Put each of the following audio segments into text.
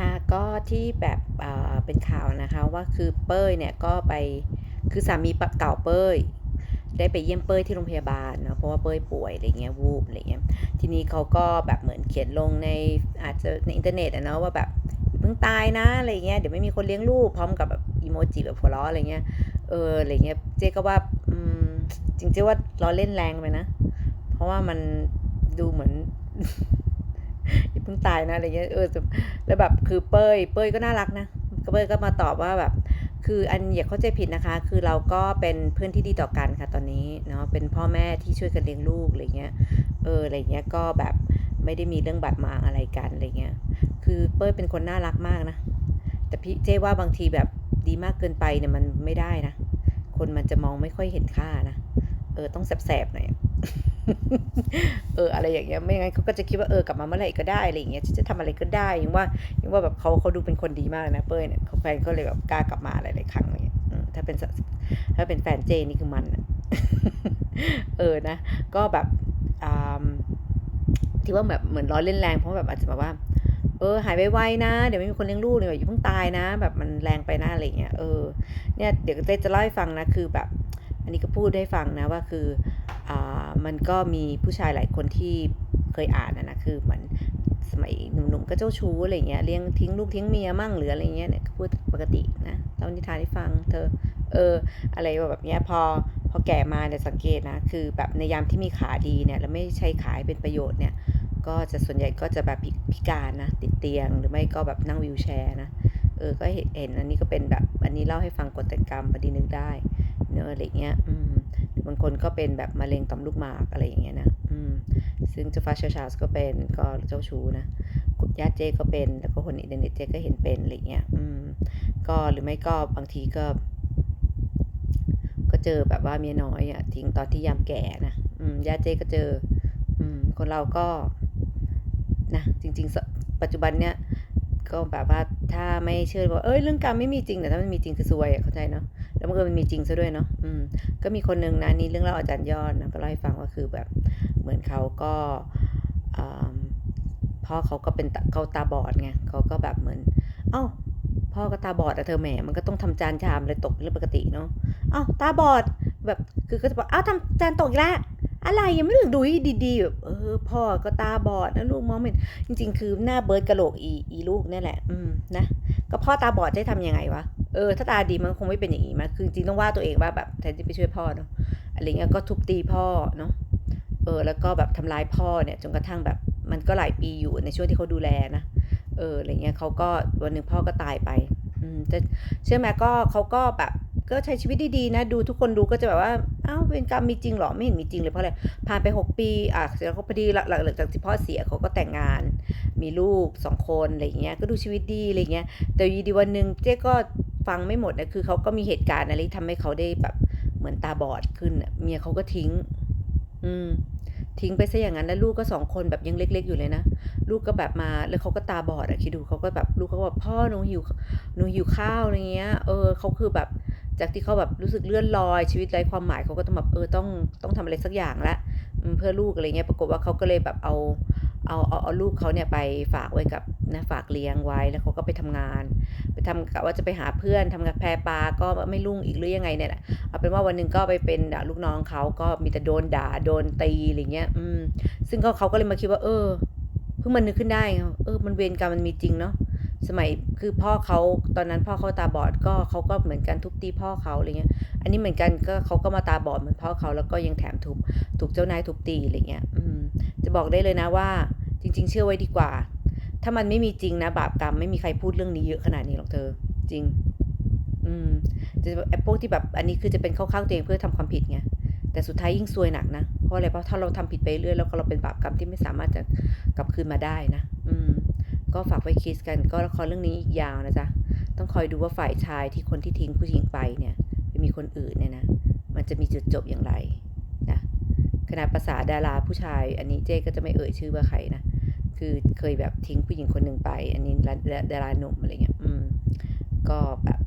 คะก็ที่แบบเป็นข่าวนะคะว่าคือเป้ยเนี่ยก็ไปคือสามีปเก่าเป้ยได้ไปเยี่ยมเป้ยที่โรงพยาบาลเนาะเพราะว่าเป้ยป่วยอะไรเงี้ยวูบอะไรเงี้ยทีนี้เขาก็แบบเหมือนเขียนลงในอาจจะในอินเทอร์เน็ตอะเนาะว่าแบบเพิ่งตายนะอะไรเงี้ยเดี๋ยวไม่มีคนเลี้ยงลูกพร้อมกับแบบอีโมจิแบบหัวเราะอะไรเงี้ยเอออะไรเงี้ยเจ๊ก็ว่าอืมจริงๆเจ๊ว่าล้อเล่นแรงไปนะ เพราะว่ามันดูเหมือน อย่าเพิ่งตายนะอะไรเงี้ยเออแล้วแบบคือเป้ย เป้ยก็น่ารักนะก็เป้ยก็มาตอบว่าแบบ คืออันอย่าเข้าใจผิดนะคะ คือเราก็เป็นเพื่อนที่ดีต่อกันค่ะตอนนี้เนาะเป็นพ่อแม่ที่ช่วยกันเลี้ยงลูกอะไรเงี้ยเอออะไรเงี้ยก็แบบไม่ได้มีเรื่องบาดหมางอะไรกันอะไรเงี้ยคือเป้ยเป็นคนน่ารักมากนะ แต่พี่เจ้ว่าบางทีแบบดีมากเกินไปเนี่ยมันไม่ได้นะ คนมันจะมองไม่ค่อยเห็นค่านะ เออต้องแสบๆหน่อย เอออะไรอย่างเงี้ยไม่งั้นเขาก็จะคิดว่าเออกลับมาเมื่อไหร่ก็ได้อะไรอย่างเงี้ยจะทำอะไรก็ได้ยังว่ายังว่าแบบเขาเขาดูเป็นคนดีมากเลยนะเป้ยเนี่ยเขาแฟนเขาเลยแบบกล้ากลับมาหลายๆครั้งอะไรเงี้ยถ้าเป็นถ้าเป็นแฟนเจนี่คือมันเออนะ ก็แบบอที่ว่าแบบเหมือนล้อเล่นแรงเพราะแบบอาจจะแบบว่าเออหายไวๆนะ เดี๋ยวไม่มีคนเลี้ยงลูกเลยอยู่เพิ่งตายนะ แบบมันแรงไปนะอะไรเงี้ยเออเนี่ยเดี๋ยวเต้จะเล่าให้ฟังนะคือแบบ อันนี้ก็พูดให้ฟังนะว่าคืออ่า มันก็มีผู้ชายหลายคนที่เคยอ่านนะนะคือเหมือนสมัยหนุ่มๆก็เจ้าชู้อะไรเงี้ยเลี้ยงทิ้งลูกทิ้งเมียมั่งหรืออะไรเงี้ยเนี่ยก็พูดปกตินะเล่านิทานให้ฟังเธอเอออะไรแบบเนี้ยพอพอแก่มาเนี่ยสังเกตนะคือแบบในยามที่มีขาดีเนี่ยแล้วไม่ใช้ขาให้เป็นประโยชน์เนี่ยก็จะส่วนใหญ่ก็จะแบบพิพิการนะติดเตียงหรือไม่ก็แบบนั่งวีลแชร์นะเออก็เห็นอันนี้ก็เป็นแบบอันนี้เล่าให้ฟังกฎกรรมพอดีนึกได้เนอะอะไรเงี้ยอืม หรือบางคนก็เป็นแบบมะเร็งต่อมลูกหมากอะไรอย่างเงี้ยนะอืมซึ่งเจ้าฟ้าชาชาสก็เป็นก็เจ้าชู้นะคุณญาติเจก็เป็น แล้วก็คนอินเทอร์เนตเจก็เห็นเป็นอะไรเงี้ยอืมก็หรือไม่ก็บางทีก็ ก็เจอแบบว่าเมียน้อยอะทิ้งตอนที่ยามแก่นะอืมญาติเจก็เจอ อืมคนเราก็นะจริง ๆ ปัจจุบันเนี้ย ก็แบบว่าถ้าไม่เชื่อว่าเอ้ยเรื่องกรรมไม่มีจริงแต่ถ้ามันมีจริงคือซวยอะเข้าใจเนาะแล้วมันก็มันมีจริงซะด้วยเนาะอืมก็มีคนหนึ่งนะนี่เรื่องเล่าอาจารย์ยอดนะก็เล่าให้ฟังว่าคือแบบเหมือนเขาก็อ่าพ่อเขาก็เป็นเขาตาบอดไงเขาก็แบบเหมือน เอ้าพ่อก็ตาบอดอะเธอแหมมันก็ต้องทำจานชามอะไรตกเป็นเรื่องปกติเนาะเอ้าตาบอดแบบคือก็จะบอกเอ้าทำจานตกอีกแล้ว อะไรยังไม่ถึงดูดีๆแบบเออพ่อก็ตาบอดนะลูกมองไม่เห็นจริง ๆ คือหน้าเบิร์ดกระโหลกอีอีลูกนี่แหละ อืมนะก็พ่อตาบอดจะให้ทำยังไงวะเออถ้าตาดีมันคงไม่เป็นอย่างนี้มาคือจริงต้องว่าตัวเองว่าแบบแทนที่ไปช่วยพ่อเนาะอะไรเงี้ยก็ทุบตีพ่อเนาะเออแล้วก็แบบทำร้ายพ่อเนี่ยจนกระทั่งแบบมันก็หลายปีอยู่ในช่วงที่เขาดูแลนะเอออะไรเงี้ยเขาก็วันหนึ่งพ่อก็ตายไป อืมจะเชื่อไหมก็เขาก็แบบ ก็ใช้ชีวิตดีๆนะ ดูทุกคนดูก็จะแบบว่าอ้าวเป็นกรรมมีจริงเหรอไม่เห็นมีจริงเลยเพราะอะไรผ่านไป 6 ปีอะแล้วก็พอดีหลังหลังจากที่พ่อเสียเขาก็แต่งงาน มีลูกสองคนอะไรเงี้ยก็ดูชีวิตดีอะไรเงี้ยแต่อยีดีวันหนึ่งเจ๊ก็ฟังไม่หมดนะคือเขาก็มีเหตุการณ์อะไรที่ทำให้เขาได้แบบเหมือนตาบอดขึ้นเมียเขาก็ทิ้ง อืมทิ้งไปซะอย่างนั้นแล้วลูกก็สองคนแบบยังเล็ก ๆ อยู่เลยนะลูกก็แบบมาแล้วเขาก็ตาบอดอะคิดดูเขาก็แบบลูกเขาแบบพ่อหนูหิวหนูหิวข้าวอะไรเงี้ย เออเขาคือแบบ จากที่เขาแบบรู้สึกเลื่อนลอยชีวิตไร้ความหมายเขาก็ต้องแบบเออต้องต้องทำอะไรสักอย่างละเพื่อลูกอะไรเงี้ยปรากฏว่าเขาก็เลยแบบเอาเอาเอาเอาลูกเขาเนี่ยไปฝากไว้กับนะฝากเลี้ยงไว้แล้วเขาก็ไปทำงาน ไปทำกะว่าจะไปหาเพื่อนทำกับแพรปลาก็ไม่รุ่งอีกหรือยังไงเนี่ยแหละเอาเป็นว่าวันหนึ่งก็ไปเป็นลูกน้องเขาก็มีแต่โดนด่าโดนตีอะไรเงี้ยอืมซึ่งก็เขาก็เลยมาคิดว่า เออเพิ่งมันนึกขึ้นได้เออมันเวรกรรมมันมีจริงเนาะ สมัยคือพ่อเขาตอนนั้นพ่อเขาตาบอดก็เขาก็เหมือนกันทุบตีพ่อเขาอะไรเงี้ย อันนี้เหมือนกันก็เขาก็มาตาบอดเหมือนพ่อเขาแล้วก็ยังแถมถูกถูกเจ้านายทุบตีอะไรเงี้ยอืมจะบอกได้เลยนะว่า จริง ๆ เชื่อไว้ดีกว่า ถ้ามันไม่มีจริงนะบาปกรรมไม่มีใครพูดเรื่องนี้เยอะขนาดนี้หรอกเธอ จริง อืมจะไอ้พวกที่แบบอันนี้คือจะเป็นเข้าข้างตัวเองเพื่อทำความผิดไงแต่สุดท้ายยิ่งซวยหนักนะ เพราะอะไรเพราะถ้าเราทำผิดไปเรื่อยแล้วก็เราเป็นบาปกรรมที่ไม่สามารถจะกลับคืนมาได้นะ ก็ฝากไว้คิดกันก็ละครเรื่องนี้อีกยาวนะจ๊ะ ต้องคอยดูว่าฝ่ายชายที่คนที่ทิ้งผู้หญิงไปเนี่ยไปมีคนอื่นเนี่ยนะ มันจะมีจุดจบอย่างไรนะขนาดภาษาดาราผู้ชาย อันนี้เจ๊ก็จะไม่เอ่ยชื่อว่าใครนะ คือเคยแบบทิ้งผู้หญิงคนหนึ่งไป อันนี้ดาราหนุ่มอะไรเงี้ย อืม ก็แบบ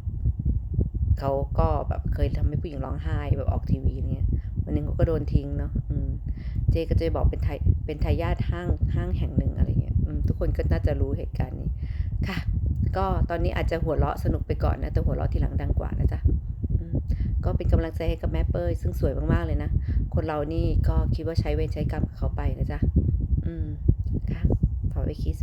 เขาก็แบบเคยทำให้ผู้หญิงร้องไห้แบบออกทีวีเงี้ย วันนึงเขาก็โดนทิ้งเนาะ อืม เจ๊ก็จะบอกเป็นไทยเป็นทายาทห้างห้างแห่งหนึ่งอะไรเงี้ย ทุกคนก็น่าจะรู้เหตุการณ์นี้ค่ะ ก็ตอนนี้อาจจะหัวเราะสนุกไปก่อนนะ แต่หัวเราะทีหลังดังกว่านะจ๊ะก็เป็นกำลังใจให้กับแม่เป้ยซึ่งสวยมากๆเลยนะ คนเรานี่ก็คิดว่าใช้เวรใช้กรรมกับเขาไปนะจ๊ะ อืม ค่ะขอไปคิส